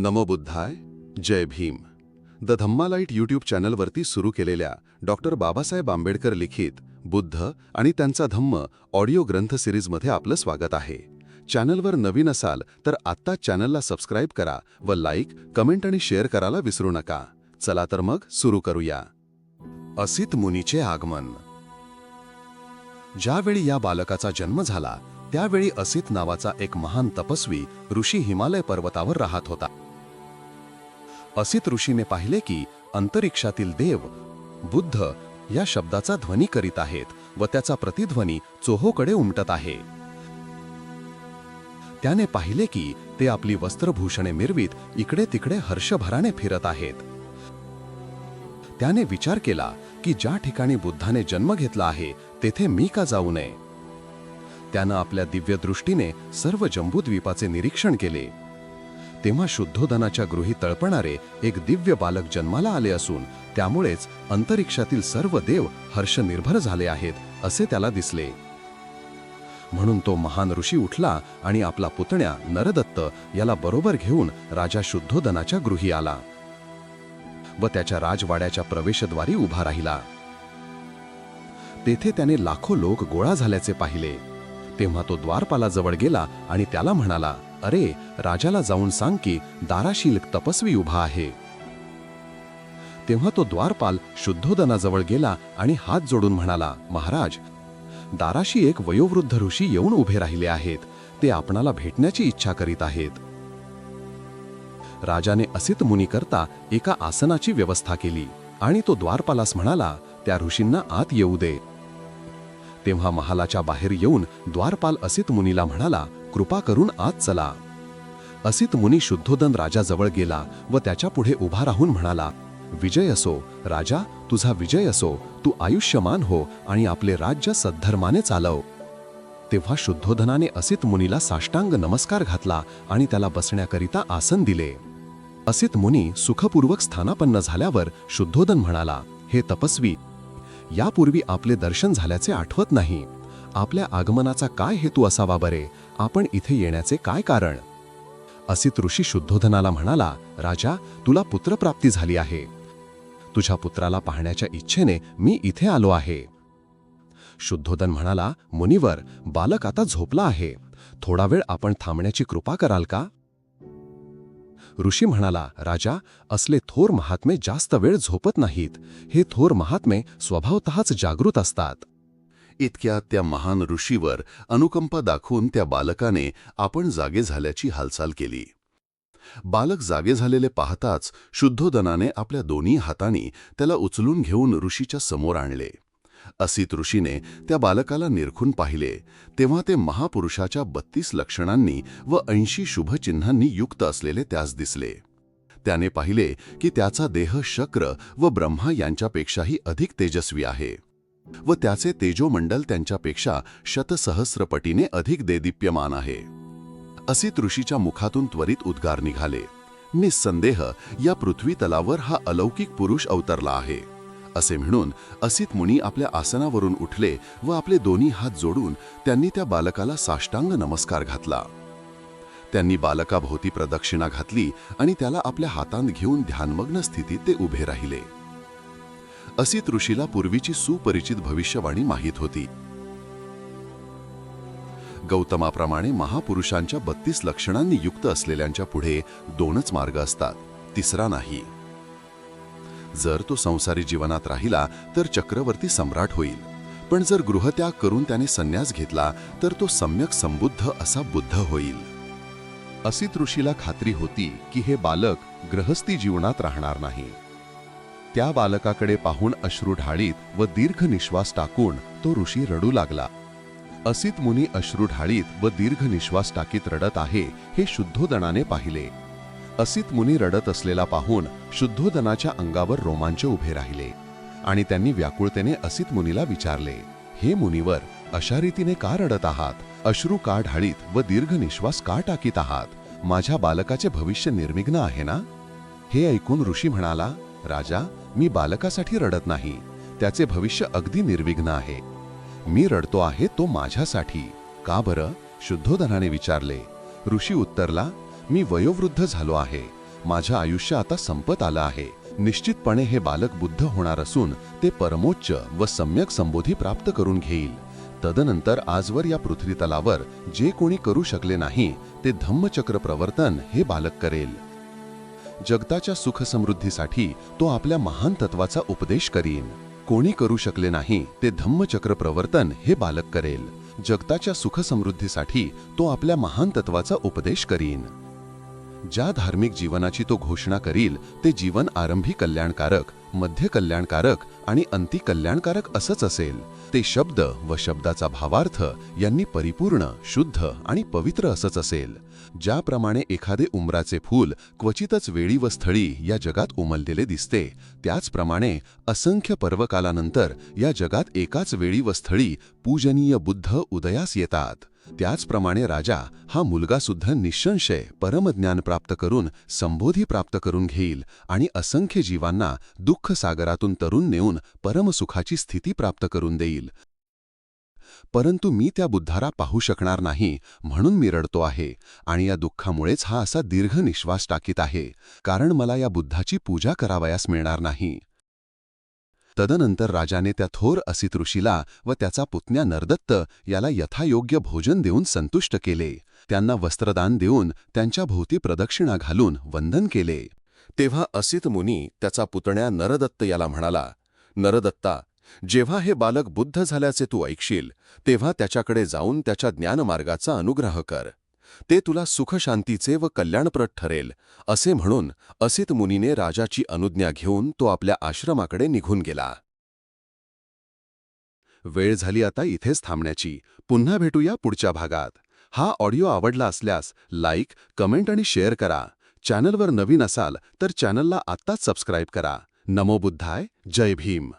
नमो बुद्धाय जय Bhim. The Dhamma Light YouTube चॅनलवरती सुरू केलेल्या डॉक्टर बाबासाहेब आंबेडकर लिखित बुद्ध आणि त्यांचा धम्म ऑडिओ ग्रंथ सिरीजमध्ये आपलं स्वागत आहे. चॅनलवर नवीन असाल तर आत्ता चॅनलला सबस्क्राईब करा व लाईक कमेंट आणि शेअर करायला विसरू नका. चला तर मग सुरू करूया. असित मुनीचे आगमन. ज्यावेळी या बालकाचा जन्म झाला त्यावेळी असित नावाचा एक महान तपस्वी ऋषी हिमालय पर्वतावर राहत होता. असित ऋषीने पाहिले की अंतरिक्षातील देव बुद्ध या शब्दाचा ध्वनी करीत आहेत व त्याचा प्रतिध्वनी चोहोकडे उमटत आहे. त्याने पाहिले की ते आपली वस्त्रभूषणे मिरवीत इकडे तिकडे हर्षभराने फिरत आहेत. त्याने विचार केला की ज्या ठिकाणी बुद्धाने जन्म घेतला आहे तेथे मी का जाऊ नये? त्यानं आपल्या दिव्य दृष्टीने सर्व जंबूद्वीपाचे निरीक्षण केले. तेव्हा शुद्धोदनाच्या गृही तळपणारे एक दिव्य बालक जन्माला आले असून त्यामुळेच अंतरिक्षातील सर्व देव हर्षनिर्भर झाले आहेत असे त्याला दिसले. म्हणून तो महान ऋषी उठला आणि आपला पुतण्या नरदत्त याला बरोबर घेऊन राजा शुद्धोदनाच्या गृही आला व त्याच्या राजवाड्याच्या प्रवेशद्वारी उभा राहिला. तेथे त्याने लाखो लोक गोळा झाल्याचे पाहिले. तेव्हा तो द्वारपालाजवळ गेला आणि त्याला म्हणाला अरे राजाला जाऊन सांग की दाराशील तपस्वी उभा आहे. तेव्हा तो द्वारपाल शुद्धोदनाजवळ गेला आणि हात जोडून म्हणाला महाराज दाराशी एक वयोवृद्ध ऋषी येऊन उभे राहिले आहेत. ते आपणाला भेटण्याची इच्छा करीत आहेत. राजाने असित मुनी करता एका आसनाची व्यवस्था केली आणि तो द्वारपालास म्हणाला त्या ऋषींना आत येऊ दे. तेव्हा महालाच्या बाहेर येऊन द्वारपाल असित मुनीला म्हणाला कृपा करून आत चला. असित मुनी शुद्धोदन राजाजवळ गेला व त्याच्या पुढे उभा राहून म्हणाला विजय असो राजा तुझा विजय असो तू आयुष्यमान हो आणि आपले राज्य सद्धर्माने चालव. तेव्हा शुद्धोधनाने असित मुनीला साष्टांग नमस्कार घातला आणि त्याला बसण्याकरिता आसन दिले. असित मुनी सुखपूर्वक स्थानापन्न झाल्यावर शुद्धोधन म्हणाला हे तपस्वी यापूर्वी आपले दर्शन झाल्याचे आठवत नाही. आपल्या आगमनाचा काय हेतू असावा बरे? आपण इथे येण्याचे काय कारण? असित ऋषी शुद्धोधनाला म्हणाला राजा तुला पुत्रप्राप्ती झाली आहे. तुझ्या पुत्राला पाहण्याच्या इच्छेने मी इथे आलो आहे. शुद्धोधन म्हणाला मुनिवर बालक आता झोपला आहे. थोडा वेळ आपण थांबण्याची कृपा कराल का? ऋषी म्हणाला राजा असले थोर महात्मे जास्त वेळ झोपत नाहीत. हे थोर महात्मे स्वभावतःच जागृत असतात. इतक्या त्या महान ऋषीवर अनुकंपा दाखवून त्या बालकाने आपण जागे झाल्याची हालचाल केली. बालक जागे झालेले पाहताच शुद्धोदनाने आपल्या दोन्ही हातांनी त्याला उचलून घेऊन ऋषीच्या समोर आणले. असित ऋषीने त्या बालकाला निरखून पाहिले तेव्हा ते महापुरुषाच्या बत्तीस लक्षणांनी व ऐंशी शुभचिन्हांनी युक्त असलेले त्यास दिसले. त्याने पाहिले की त्याचा देह शक्र व ब्रह्मा यांच्यापेक्षाही अधिक तेजस्वी आहे. व त्याचे तेजोमंडल त्यांच्यापेक्षा शतसहस्रपटीने अधिक देदीप्यमान आहे. असित ऋषीच्या मुखातून त्वरित उद्गार निघाले. निस्संदेह या पृथ्वी तलावर हा अलौकिक पुरुष अवतरला आहे. असे म्हणून असित मुनी आपल्या आसनावरून उठले व आपले दोन्ही हात जोडून त्यांनी त्या बालकाला साष्टांग नमस्कार घातला. त्यांनी बालकाभोवती प्रदक्षिणा घातली आणि त्याला आपल्या हातांत घेऊन ध्यानमग्न स्थितीत ते उभे राहिले. असित ऋषीला पूर्वीची सुपरिचित भविष्यवाणी माहीत होती. गौतमाप्रमाणे महापुरुषांच्या बत्तीस लक्षणांनी युक्त असलेल्यांच्या पुढे दोनच मार्ग असतात तिसरा नाही. जर तो संसारी जीवनात राहिला तर चक्रवर्ती सम्राट होईल. पण जर गृहत्याग करून त्याने संन्यास घेतला तर तो सम्यक संबुद्ध असा बुद्ध होईल. असित ऋषीला खात्री होती की हे बालक ग्रहस्थी जीवनात राहणार नाही. त्या बालकाकडे पाहून अश्रू ढाळीत व दीर्घ निश्वास टाकून तो ऋषी रडू लागला. असित मुनी अश्रू ढाळीत व दीर्घ निश्वास टाकीत रडत आहे हे शुद्धोदनाने पाहिले. असित मुनी रडत असलेला पाहून शुद्धोदनाच्या अंगावर रोमांच उभे राहिले आणि त्यांनी व्याकुळतेने असित मुनीला विचारले हे मुनीवर अशा रीतीने का रडत आहात? अश्रू का ढाळीत व दीर्घ निश्वास का टाकीत आहात? माझ्या बालकाचे भविष्य निर्विघ्न आहे ना? हे ऐकून ऋषी म्हणाला राजा मी बालकासाठी रडत नाही. त्याचे भविष्य अगदी निर्विघ्न आहे. मी रडतो आहे तो माझ्यासाठी. का बरं? शुद्धोधनाने विचारले. ऋषी उत्तरला मी वयोवृद्ध झालो आहे. माझं आयुष्य आता संपत आलं आहे. निश्चितपणे हे बालक बुद्ध होणार असून ते परमोच्च व सम्यक संबोधी प्राप्त करून घेईल. तदनंतर आजवर या पृथ्वीतलावर जे कोणी करू शकले नाही ते धम्मचक्र प्रवर्तन हे बालक करेल. जगताच्या सुख समृद्धीसाठी तो आपल्या महान तत्वाचा उपदेश करीन. कोणी करू शकले नाही ते धम्मचक्र प्रवर्तन हे बालक करेल. जगताच्या सुख समृद्धीसाठी तो आपल्या महान तत्वाचा उपदेश करीन. ज्या धार्मिक जीवनाची तो घोषणा करील ते जीवन आरंभी कल्याणकारक मध्य कल्याणकारक आणि अंती कल्याणकारक असंच असेल. ते शब्द व शब्दाचा भावार्थ यांनी परिपूर्ण शुद्ध आणि पवित्र असंच असेल. ज्याप्रमाणे एखादे उमराचे फूल क्वचितच वेळी व स्थळी या जगात उमललेले दिसते त्याचप्रमाणे असंख्य पर्वकालानंतर या जगात एकाच वेळी व स्थळी पूजनीय बुद्ध उदयास येतात. त्याचप्रमाणे राजा हा मुलगा सुद्धा निःसंशय परमज्ञान प्राप्त करून संबोधी प्राप्त करून घेईल आणि असंख्य जीवांना दुःख सागरातून तरुण नेऊन परमसुखाची स्थिती प्राप्त करून देईल. परंतु मी त्या बुद्धारा पाहू शकणार नाही म्हणून मी रडतो आहे आणि या दुःखामुळेच हा असा दीर्घ निश्वास टाकीत आहे कारण मला या बुद्धाची पूजा करावयास मिळणार नाही. तदनंतर राजाने त्या थोर असित ऋषीला व त्याचा पुतण्या नरदत्त याला यथायोग्य भोजन देऊन संतुष्ट केले. त्यांना वस्त्रदान देऊन त्यांच्या भोवती प्रदक्षिणा घालून वंदन केले. तेव्हा असित मुनी त्याचा पुतण्या नरदत्त याला म्हणाला नरदत्ता जेव्हा हे बालक बुद्ध झाल्याचे तू ऐकशील तेव्हा त्याच्याकडे जाऊन त्याच्या ज्ञानमार्गाचा अनुग्रह कर. ते तुला सुखशांतीचे व कल्याणप्रद ठरेल असे म्हणून असित मुनीने राजाची अनुज्ञा घेऊन तो आपल्या आश्रमाकडे निघून गेला. वेळ झाली आता इथेच थांबण्याची. पुन्हा भेटूया पुढच्या भागात. हा ऑडिओ आवडला असल्यास लाईक कमेंट आणि शेअर करा. चॅनलवर नवीन असाल तर चॅनलला आत्ताच सबस्क्राईब करा. नमो बुद्धाय. जय भीम.